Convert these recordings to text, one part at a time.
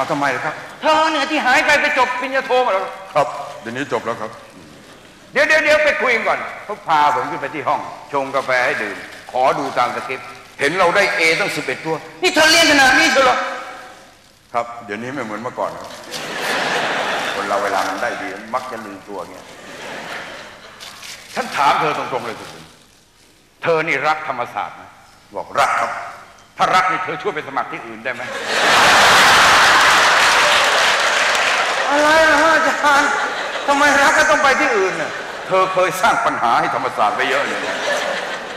เอาทำไมล่ะครับ เธอเนี่ยที่หายไปไปจบปริญญาโทมาแล้วครับ เดี๋ยวนี้จบแล้วครับ เดี๋ยวเดี๋ยวเดี๋ยวไปคุยกันก่อนเขาพาผมขึ้นไปที่ห้อง ชงกาแฟให้ดื่ม ขอดูตามสคริปต์เห็นเราได้เอตั้งสิบเอ็ดตัว นี่เธอเรียนขนาดนี้เชียวเหรอครับ เดี๋ยวนี้ไม่เหมือนเมื่อก่อนครับ คนเราเวลามันได้ดีมักจะลืมตัวเงี้ยฉันถามเธอตรงๆเลยคุณ เธอนี่รักธรรมศาสตร์ไหมบอกรักครับ ถ้ารักนี่เธอช่วยไปสมัครที่อื่นได้ไหม อะไรนะฮะอาจารย์ทำไมรักก็ต้องไปที่อื่นน่ะเธอเคยสร้างปัญหาให้ธรรมศาสตร์ไปเยอะเลยนะ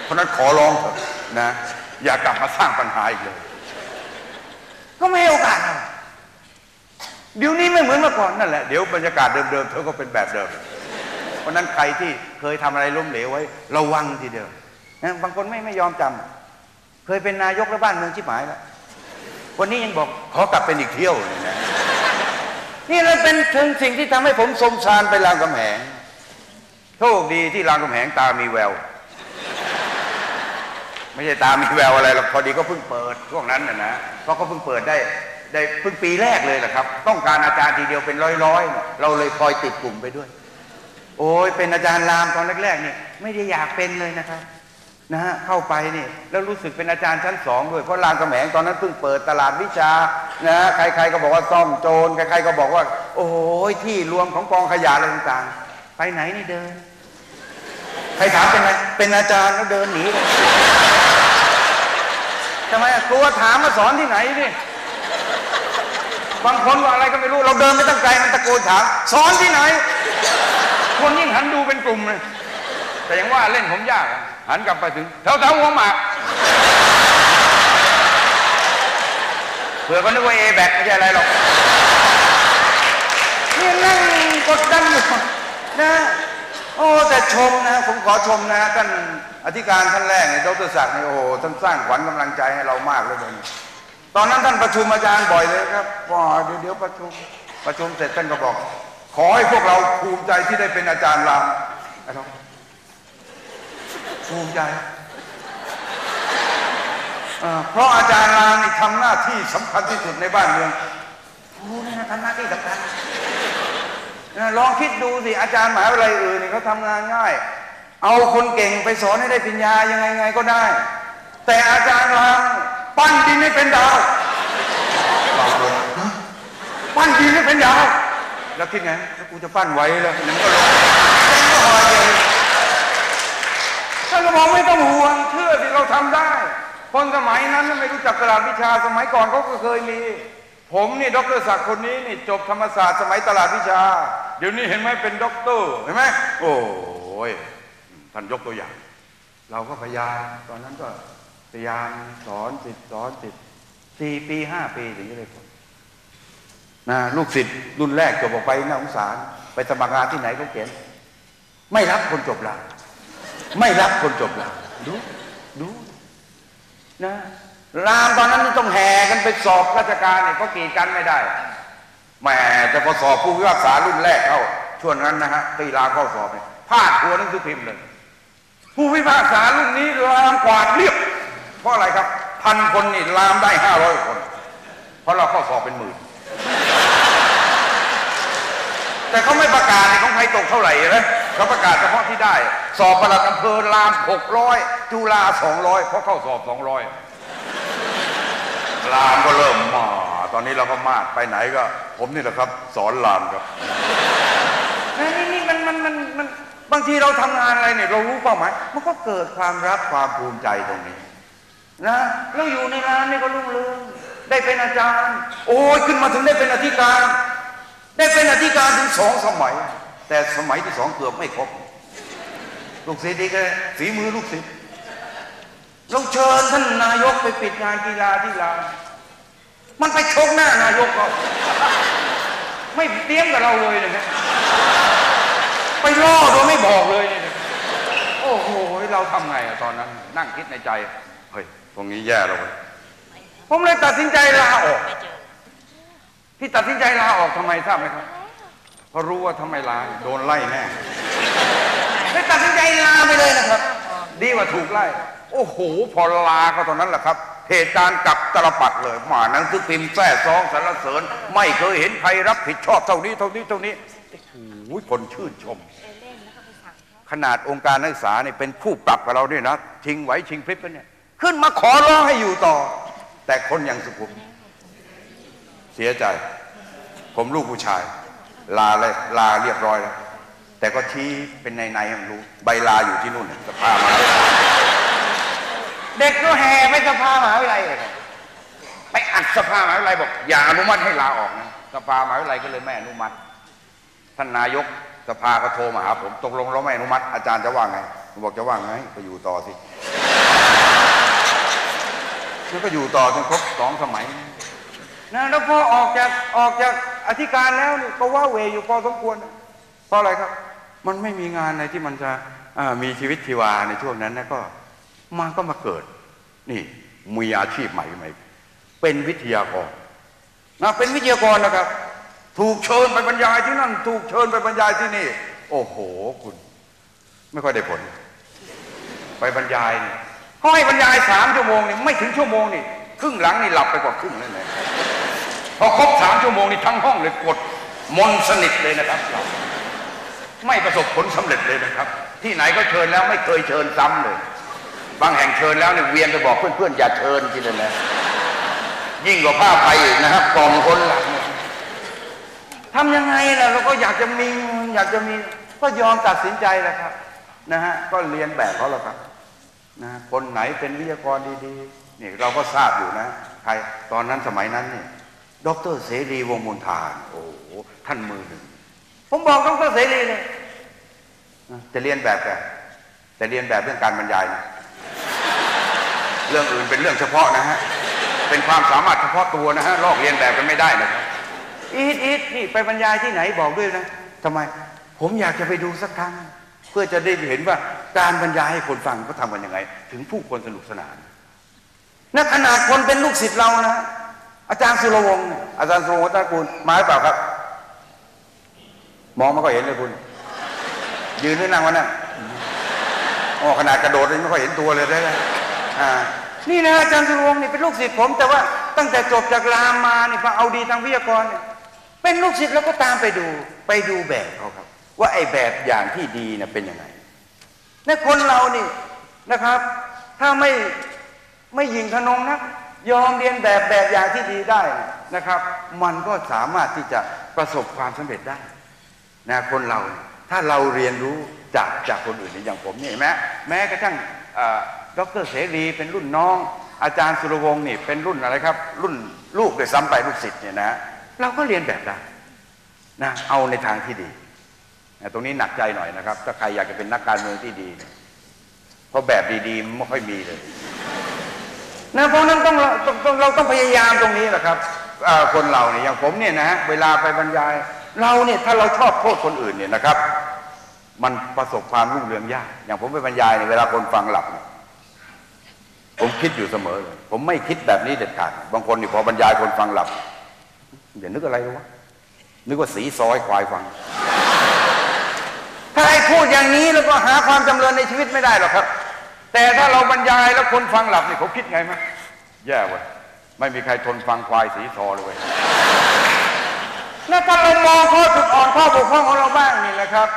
เพราะฉะนั้นขอร้องเถอะนะ อย่ากลับมาสร้างปัญหาอีกเลย ก็ไม่ให้โอกาสเราเดี๋ยวนี้ไม่เหมือนเมื่อก่อนนั่นแหละ เดี๋ยวบรรยากาศเดิมๆเธอก็เป็นแบบเดิม เพราะฉะนั้นใครที่เคยทำอะไรล้มเหลวไว้ ระวังทีเดียวนะบางคนไม่ไม่ยอมจำเคยเป็นนายกแล้วบ้านเมืองชิบหายแล้ววันนี้ยังบอกขอกลับเป็นอีกเที่ยวหนึง นี่เลยเป็นถึงสิ่งที่ทำให้ผมสมสารไปรามคำแหงโชคดีที่รามคำแหงตามีแวว ไม่ใช่ตามีแววอะไรหรอกพอดีก็เพิ่งเปิดช่วงนั้นนะนะเพราะเขาเพิ่งเปิดได้ได้เพิ่งปีแรกเลยแหละครับ ต้องการอาจารย์ทีเดียวเป็นร้อยๆเนี่ยเราเลยคอยติดกลุ่มไปด้วย โอ้ยเป็นอาจารย์รามตอนแรกๆเนี่ยไม่ได้อยากเป็นเลยนะครับ นะฮะเข้าไปนี่แล้วรู้สึกเป็นอาจารย์ชั้นสองด้วยเพราะรามคำแหงตอนนั้นเพิ่งเปิดตลาดวิชานะใครๆก็บอกว่าซ่อมโจรใครๆก็บอกว่า โอ้ยที่รวมของกองขยะอะไรต่างๆ ไปไหนนี่เดิน ใครถามเป็นไงเป็นอาจารย์แล้วเดินหนีทำไมกลัวถามมาสอนที่ไหนนี่บางคนว่าอะไรก็ไม่รู้ เราเดินไม่ตั้งไกลมันตะโกนถามสอนที่ไหน คนยิ่งหันดูเป็นกลุ่มเลยแต่ยังว่าเล่นผมยากอะ หันกลับไปถึงแถวแถวๆหัวหมากเผื่อก็นึกว่าเอแบกไม่ใช่อะไรหรอกนี่นั่งกดดันอยู่นะโอ้แต่ชมนะ ผมขอชมนะท่านอธิการท่านแรกเนี่ยดรศักดิ์เนี่ยโอ้ท่านสร้างขวัญกำลังใจให้เรามากเลยเลยตอนนั้นท่านประชุมอาจารย์บ่อยเลยครับว่าเดี๋ยวเดี๋ยวประชุมประชุมเสร็จท่านก็บอก ขอให้พวกเราภูมิใจที่ได้เป็นอาจารย์รามไอ้น้อง ภูมิใจเอ่เพราะอาจารย์รานี่ทำหน้าที่สำคัญที่สุดในบ้านเมืองโอ้นี่นะทำหน้าที่สำคัญลองคิดดูสิอาจารย์หมหาวิทยาลัยอื่นนี่เขาทำงานง่าย เอาคนเก่งไปสอนให้ได้ปริญญายังไงไงก็ได้ แต่อาจารย์รามปั้นดินให้เป็นดาวเราโดนฮะปั้นดินให้เป็นดาวแล้วคิดไงแล้วกูจะปั้นไหวแล้วนั่นก็ลงนั่นก็หอยเลยท่านก็บอกไม่ต้องห่วงเชื่อที่เราทำได้ คนสมัยนั้นไม่รู้จักกระดาษวิชาสมัยก่อนเขาก็เคยมี ผมนี่ด็อกเตอร์ศักดิ์คนนี้นี่จบธรรมศาสตร์สมัยตลาดวิชา เดี๋ยวนี้เห็นไหมเป็นด็อกเตอร์เห็นไหมโอ้ยท่านยกตัวอย่าง เราก็พยายามตอนนั้นก็พยายามสอนสิทธิ์สอนสิทธิ์สี่ปีห้าปีถึงจะได้ผลนะลูกศิษย์รุ่นแรกจบออกไปน่าสงสาร ไปสมัครงานที่ไหนเขาเขียน ไม่รับคนจบลาไม่รับคนจบลาดูดู นะรามตอนนั้นต้องแห่กันไปสอบราชการเนี่ยเขากีดกันไม่ได้แหมแต่พอสอบผู้พิพากษารุ่นแรกเข้าช่วงนั้นนะฮะตีลาเข้าสอบเนี่ยพลาดหัวหนังสือพิมพ์เลยผู้พิพากษารุ่นนี้ลามกวาดเรียบ เพราะอะไรครับ พันคนนี่ลามได้ห้าร้อยคน เพราะเราเข้าสอบเป็นหมื่น แต่เขาไม่ประกาศในของใครตกเท่าไหร่นะเขาประกาศเฉพาะที่ได้ สอบประหลัดอำเภอรามหกร้อย จุฬาสองร้อยเพราะเข้าสอบสองร้อยรามก็เริ่มมา ตอนนี้เราก็มาไปไหนก็ ผมนี่แหละครับ สอนรามครับนี่นี่มันมันมันมันบางทีเราทำงานอะไรเนี่ยเรารู้เป้าหมายมันก็เกิดความรักความภูมิใจตรงนี้ นะเราอยู่ในร้านนี่ก็รุ่งเรืองได้เป็นอาจารย์ โอ้ยขึ้นมาถึงได้เป็นอธิการ ได้เป็นอธิการถึงสองสมัย แต่สมัยที่สองเกือบไม่ครบลูกศิษย์นี่ก็ฝีมือลูกศิษย์ เราเชิญท่านนายกไปปิดงานกีฬาที่ลานมันไปชกหน้านายกเขาไม่เตรียมกับเราเลยนะไปล่อโดยไม่บอกเลยเนี่ยนะโอ้โหเราทำไงอะตอนนั้น นั่งคิดในใจเฮ้ยตรงนี้แย่แล้วเว้ยผมเลยตัดสินใจลาออกที่ตัดสินใจลาออกทำไมทราบไหมครับเพราะรู้ว่าทำไมลาโดนไล่แน่เลยตัดสินใจลาไปเลยนะครับ ดีกว่าถูกไล่ โอ้โห พอลาก็ตอนนั้นแหละครับ เหตุการณ์กับตลปัดเลยมาหนังสือพิมพ์แท้ซองสรรเสริญ ไม่เคยเห็นใครรับผิดชอบเท่านี้เท่านี้เท่านี้โอ้โหคนชื่นชม ขนาดองค์การนักศึกษาเนี่ยเป็นผู้ปรับกับเราเนี่ยนะชิงไหวชิงพริบกันเนี่ยขึ้นมาขอร้องให้อยู่ต่อ แต่คนอย่างสุขุมเสียใจ ผมลูกผู้ชาย ลาเลยลาเรียบร้อยแล้วแต่ก็ชี้เป็นในในๆให้มันรู้ ใบลาอยู่ที่นู่นน่ะสภามา เด็กก็แห่ไปสภามหาวิทยาลัยเลยไปอัดสภามหาวิทยาลัยบอก อย่าอนุมัติให้ลาออกนะสภามหาวิทยาลัยก็เลยไม่อนุมัติ ท่านนายกสภาก็โทรมาหาผมตกลงเราไม่อนุมัติ อาจารย์จะว่าไงผมบอกจะว่าไงก็อยู่ต่อสิแล้วก็อยู่ต่อจนครบสองสมัยนะแล้วพอออกจากออกจากอธิการแล้วนี่ก็ว่าเหวอยู่พอสมควรนะเพราะอะไรครับ มันไม่มีงานอะไรที่มันจะอ่ามีชีวิตชีวาในช่วงนั้นนะก็ มาก็มาเกิด นี่มีอาชีพใหม่ใหม่เป็นวิทยากรนะเป็นวิทยากรนะครับ ถูกเชิญไปบรรยายที่นั่น ถูกเชิญไปบรรยายที่นี่ โอ้โหคุณ ไม่ค่อยได้ผล ไปบรรยายนี่เขาให้บรรยายสามชั่วโมงนี่ไม่ถึงชั่วโมงนี่ครึ่งหลังนี่หลับไปกว่าครึ่งแล้วเลยพอครบสามชั่วโมงนี่ทั้งห้องเลยกดมนสนิทเลยนะครับหลับไม่ประสบผลสำเร็จเลยนะครับ ที่ไหนก็เชิญแล้วไม่เคยเชิญซ้ำเลย บางแห่งเชิญแล้วเนี่ยเวียนไปบอกเพื่อนๆอย่าเชิญกินเลยนะยิ่งกว่าผ้าไปอีกนะครับกล่อมคนหลับเนี่ยทำยังไงล่ะเราก็อยากจะมีเงินอยากจะมี ก็ยอมตัดสินใจแหละครับ นะฮะก็เรียนแบบเขาแล้วครับนะคนไหนเป็นวิทยากรดีๆนี่เราก็ทราบอยู่นะใครตอนนั้นสมัยนั้นนี่ดอกเตอรเสรีวงศ์มูลทาน โอ้โหท่านมือหนึ่งผมบอกดอกเตอรเสรีเลยนะจะเรียนแบบแกแต่เรียนแบบเรื่องการบรรยายนะ เรื่องอื่นเป็นเรื่องเฉพาะนะฮะ เป็นความสามารถเฉพาะตัวนะฮะ ลอกเรียนแบบกันไม่ได้นะครับ อีทอีทนี่ไปบรรยายที่ไหนบอกด้วยนะทำไม ผมอยากจะไปดูสักครั้ง เพื่อจะได้เห็นว่าการบรรยายให้คนฟังเขาทำกันยังไง ถึงผู้คนสนุกสนานนะขนาดคนเป็นลูกศิษย์เรานะอาจารย์สุรวงศ์อาจารย์สุรวงศ์วัฒนกูลมาหรือเปล่าครับ มองไม่ก็เห็นเลยคุณ ยืนหรือนั่งวะนั่นอ๋อขนาดกระโดดเลยไม่ค่อยเห็นตัวเลยได้ นี่นะอาจารย์สุรวงศ์นี่เป็นลูกศิษย์ผม แต่ว่าตั้งแต่จบจากรามมานี่พอเอาดีทางวิทยากรเนี่ยเป็นลูกศิษย์แล้วก็ตามไปดูไปดูแบบเขาครับ ว่าไอ้แบบอย่างที่ดีนี่ยเป็นยังไงในคนเรานี่นะครับ ถ้าไม่ไม่ยิงขนงนะยอมเรียนแบบแบบอย่างที่ดีได้นะครับ มันก็สามารถที่จะประสบความสำเร็จได้นะคนเราถ้าเราเรียนรู้จากจากคนอื่นอย่างผมนี่เห็นไหมแม้กระทั่ง ดรเสรีเป็นรุ่นน้อง อาจารย์สุรวงศ์นี่เป็นรุ่นอะไรครับ รุ่นลูกโดยซ้ำไปลูกศิษย์เนี่ยนะเราก็เรียนแบบได้นะเอาในทางที่ดีตรงนี้หนักใจหน่อยนะครับ ถ้าใครอยากจะเป็นนักการเมืองที่ดี เพราะแบบดีๆไม่ค่อยมีเลยนะเพราะนั้นต้องเราต้องเราต้องพยายามตรงนี้แหละครับคนเราเนี่ยอย่างผมเนี่ยนะฮะเวลาไปบรรยาย เราเนี่ยถ้าเราชอบโทษคนอื่นเนี่ยนะครับ มันประสบความรุ่งเรืองยาก อย่างผมไปบรรยายเนี่ยเวลาคนฟังหลับเนี่ย ผมคิดอยู่เสมอเลยผมไม่คิดแบบนี้เด็ดขาด บางคนนี่พอบรรยายคนฟังหลับอย่านึกอะไรวะ นึกว่าสีซอยควายฟัง ถ้าให้พูดอย่างนี้แล้วก็หาความจำเริญในชีวิตไม่ได้หรอกครับ แต่ถ้าเราบรรยายแล้วคนฟังหลับนี่เขาคิดไงไหมแย่เว้ยไม่มีใครทนฟังควายสีซอเลยเว้ยนะถ้าเรามองข้อจุดอ่อนข้อบกพร่องของเราบ้างนี่นะครับ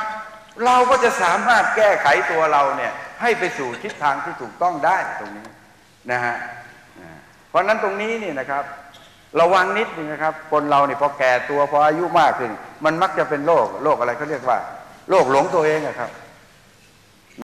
เราก็จะสามารถแก้ไขตัวเราเนี่ย ให้ไปสู่ทิศทางที่ถูกต้องได้ตรงนี้ นะฮะเพราะนั้นตรงนี้นี่นะครับ ระวังนิดนึงนะครับ คนเราเนี่ยพอแก่ตัวพออายุมากขึ้น มันมักจะเป็นโรคโรคอะไรเขาเรียกว่าโรคหลงตัวเองนะครับ